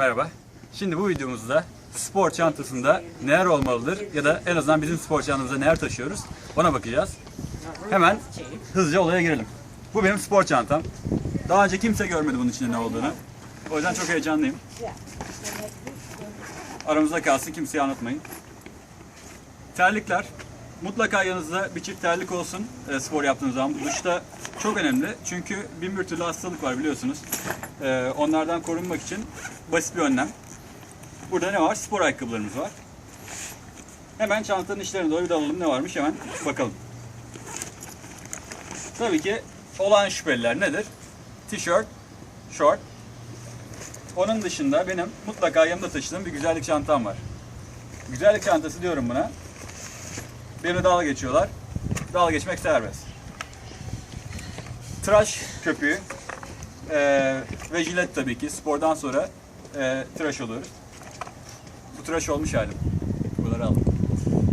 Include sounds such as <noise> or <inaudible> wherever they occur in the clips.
Merhaba. Şimdi bu videomuzda spor çantasında neler olmalıdır ya da en azından bizim spor çantamızda neler taşıyoruz ona bakacağız. Hemen hızlıca olaya girelim. Bu benim spor çantam. Daha önce kimse görmedi bunun içinde ne olduğunu. O yüzden çok heyecanlıyım. Aramızda kalsın kimseye anlatmayın. Terlikler. Mutlaka yanınızda bir çift terlik olsun e, spor yaptığınız zaman. Bu duşta çok önemli. Çünkü bin bir türlü hastalık var biliyorsunuz. E, onlardan korunmak için basit bir önlem. Burada ne var? Spor ayakkabılarımız var. Hemen çantanın içlerine doğru bir dalalım. Ne varmış hemen bakalım. Tabii ki olağan şüpheliler nedir? Tişört, short. Onun dışında benim mutlaka yanımda taşıdığım bir güzellik çantam var. Güzellik çantası diyorum buna. Benimle dalga geçiyorlar. Dalga geçmek serbest. Tıraş köpüğü eee, ve jilet tabii ki. Spordan sonra eee tıraş oluyoruz. Bu tıraş olmuş halim. Bunları aldım.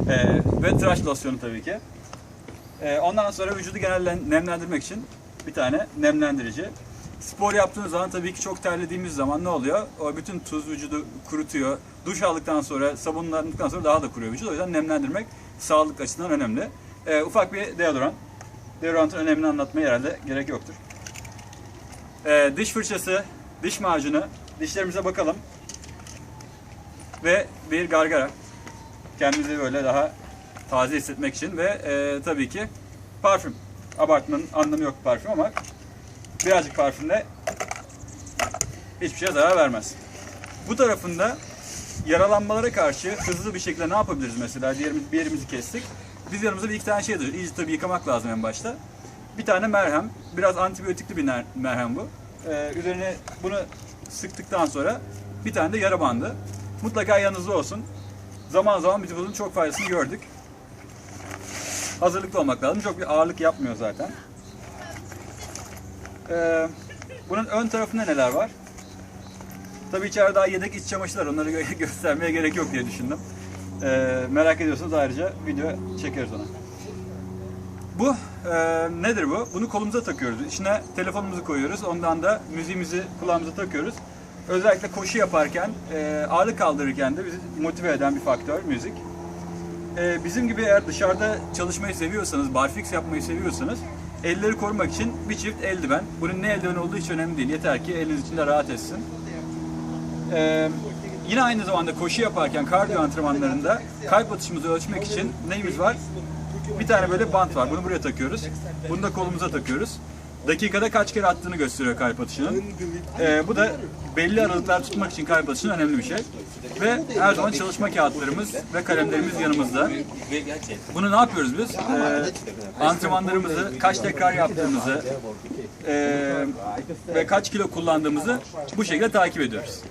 Eee, ve tıraş losyonu tabii ki. Eee, ondan sonra vücudu genel nemlendirmek için bir tane nemlendirici. Spor yaptığınız zaman tabii ki çok terlediğimiz zaman ne oluyor? O bütün tuz vücudu kurutuyor. Duş aldıktan sonra, sabunlandıktan sonra daha da kuruyor vücut. O yüzden nemlendirmek sağlık açısından önemli. Ee, ufak bir deodorant. Deodorantın önemini anlatmaya herhalde gerek yoktur. Ee, diş fırçası, diş macunu, dişlerimize bakalım. Ve bir gargara. Kendimizi böyle daha taze hissetmek için ve e, tabii ki parfüm. Abartmanın anlamı yok parfüm ama birazcık parfümle hiçbir şeye zarar vermez. Bu tarafında yaralanmalara karşı hızlı bir şekilde ne yapabiliriz mesela? Diğerimiz, bir yerimizi kestik. Biz yanımızda bir iki tane şey. İyice tabii yıkamak lazım en başta. Bir tane merhem. Biraz antibiyotikli bir merhem bu. Ee, üzerine bunu sıktıktan sonra bir tane de yara bandı. Mutlaka yanınızda olsun. Zaman zaman bunun çok faydasını gördük. Hazırlıklı olmak lazım. Çok bir ağırlık yapmıyor zaten. Ee, bunun ön tarafında neler var? Tabii içeride daha yedek iç çamaşırlar. Onları gö- <laughs> göstermeye gerek yok diye düşündüm. Ee, merak ediyorsanız ayrıca video çekeriz ona. Bu e, nedir bu? Bunu kolumuza takıyoruz. İçine telefonumuzu koyuyoruz. Ondan da müziğimizi kulağımıza takıyoruz. Özellikle koşu yaparken, e, ağırlık kaldırırken de bizi motive eden bir faktör müzik. E, bizim gibi eğer dışarıda çalışmayı seviyorsanız, barfix yapmayı seviyorsanız elleri korumak için bir çift eldiven. Bunun ne eldiven olduğu hiç önemli değil. Yeter ki eliniz içinde rahat etsin. Ee, yine aynı zamanda koşu yaparken kardiyo antrenmanlarında kalp atışımızı ölçmek için neyimiz var? Bir tane böyle bant var. Bunu buraya takıyoruz. Bunu da kolumuza takıyoruz. Dakikada kaç kere attığını gösteriyor kalp atışının. Ee, bu da belli aralıklar tutmak için kalp atışının önemli bir şey. Ve her zaman çalışma kağıtlarımız ve kalemlerimiz yanımızda. Bunu ne yapıyoruz biz? Ee, antrenmanlarımızı, kaç tekrar yaptığımızı ee, ve kaç kilo kullandığımızı bu şekilde takip ediyoruz.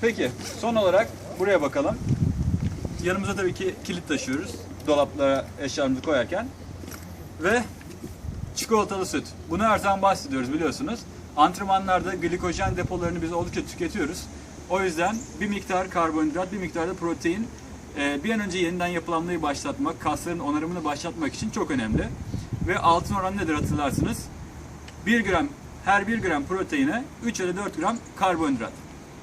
Peki son olarak buraya bakalım. Yanımıza tabii ki kilit taşıyoruz. Dolaplara eşyalarımızı koyarken. Ve çikolatalı süt. Bunu her zaman bahsediyoruz biliyorsunuz. Antrenmanlarda glikojen depolarını biz oldukça tüketiyoruz. O yüzden bir miktar karbonhidrat, bir miktar da protein e, bir an önce yeniden yapılanmayı başlatmak, kasların onarımını başlatmak için çok önemli. Ve altın oran nedir hatırlarsınız? 1 gram, her 1 gram proteine 3 ya da 4 gram karbonhidrat.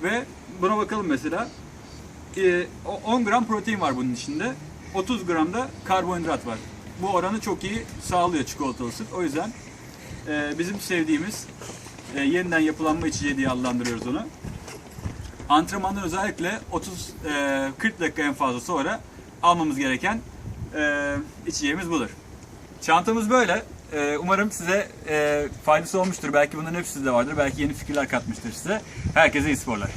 Ve buna bakalım mesela. e, o 10 gram protein var bunun içinde. 30 gram da karbonhidrat var. Bu oranı çok iyi sağlıyor çikolatalı süt. O yüzden e, bizim sevdiğimiz e, yeniden yapılanma içeceği diye adlandırıyoruz onu. Antrenmandan özellikle 30 e, 40 dakika en fazla sonra almamız gereken e, içeceğimiz budur. Çantamız böyle. E, umarım size e, faydası olmuştur. Belki bunların hepsi sizde vardır. Belki yeni fikirler katmıştır size. Herkese iyi sporlar.